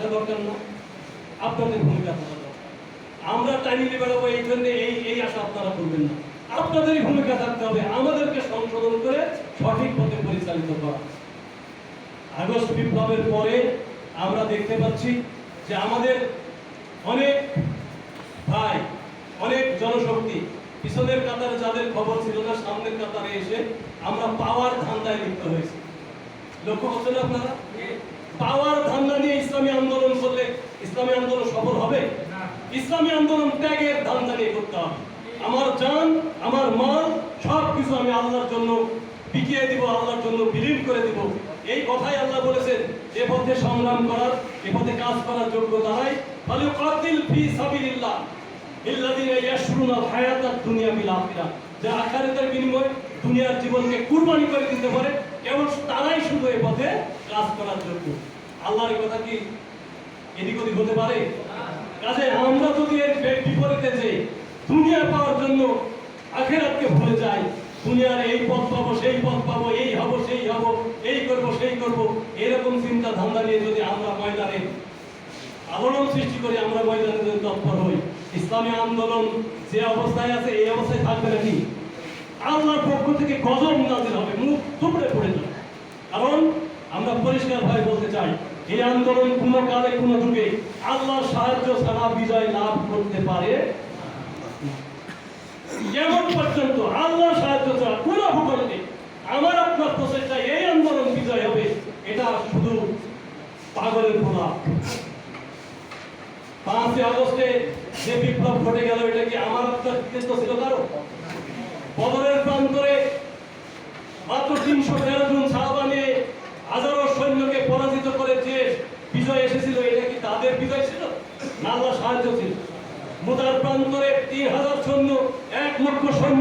থাকা দরকার না। আপনাদের ভূমিকা থাকা দরকার আমরা টাইমিলি বেড়াবো, এই জন্য এই এই আশা আপনারা করবেন না। আপনাদেরই ভূমিকা থাকতে হবে, আমাদেরকে সংশোধন করে সঠিক পথে পরিচালিত করা। আগস্ট বিপ্লবের পরে আমরা দেখতে পাচ্ছি যে আমাদের অনেক ভাই, অনেক জনশক্তি পিছনের কাতারে, যাদের খবর ছিল না, সামনের কাতারে এসে আমরা পাওয়ার ধান্দায় লিপ্ত হয়েছি। লক্ষ্য করছেন আপনারা পাওয়ার ধান্দা নিয়ে ইসলামী আন্দোলন করলে ইসলামী আন্দোলন সফল হবে? ইসলামী আন্দোলন ত্যাগের ধান্দা নিয়ে করতে হবে। আমার জান আমার মাল সব কিছু আমি আল্লাহর জন্য বিকিয়ে দিব আল্লাহর জন্য বিলীন করে দিব। এই কথাই আল্লাহ বলেছেন এ পথে সংগ্রাম করার এ পথে কাজ করার যোগ্য তারাই ফালু কাতিল ফি সাবিলিল্লাহ। ইল্লাযীনা দুনিয়া বিল যারা আখিরাতের বিনিময়ে দুনিয়ার জীবনকে কুরবানি করে দিতে পারে কেবল তারাই শুধু এই পথে কাজ করার যোগ্য আল্লাহর কথা কি এদিক ওদিক হতে পারে? কাজে আমরা যদি এর বিপরীতে যে দুনিয়া পাওয়ার জন্য আখেরাতকে ভুলে যাই, দুনিয়ার এই পথ পাবো, সেই পথ পাবো, এই হব, সেই হব, এই করব, সেই করব, এরকম চিন্তা ধান্দা নিয়ে যদি আমরা ময়দানে আলোড়ন সৃষ্টি করে, আমরা ময়দানে যদি তৎপর হই ইসলামী আন্দোলন যে অবস্থায় আছে, এই অবস্থায় থাকবে নাকি? আল্লাহর পক্ষ থেকে গজব নাজিল হবে, মুখ থুবড়ে পড়ে যাবে। কারণ আমরা পরিষ্কার ভাবে বলতে চাই, এই আন্দোলন কোনো কালে, কোনো যুগে আল্লাহর সাহায্য ছাড়া বিজয় লাভ করতে পারে যেমন পর্যন্ত আল্লাহর সাহায্য ছাড়া কোনো ভূখণ্ডে আমার আপনার প্রচেষ্টায় এই আন্দোলন বিজয় হবে, এটা শুধু পাগলের প্রলাপ পাঁচই আগস্টে যে বিপ্লব ঘটে গেল, এটা কি আমার কৃতিত্ব ছিল কারও? বদরের প্রান্তরে মাত্র তিনশো তেরো জন ছাড়া নিয়ে হাজারো সৈন্যকে পরাজিত করে যে বিজয় এসেছিল, এটা কি তাদের বিজয় ছিল? না সাহায্য ছিল। মুদার প্রান্তরে তিন হাজার সৈন্য, এক লক্ষ সৈন্য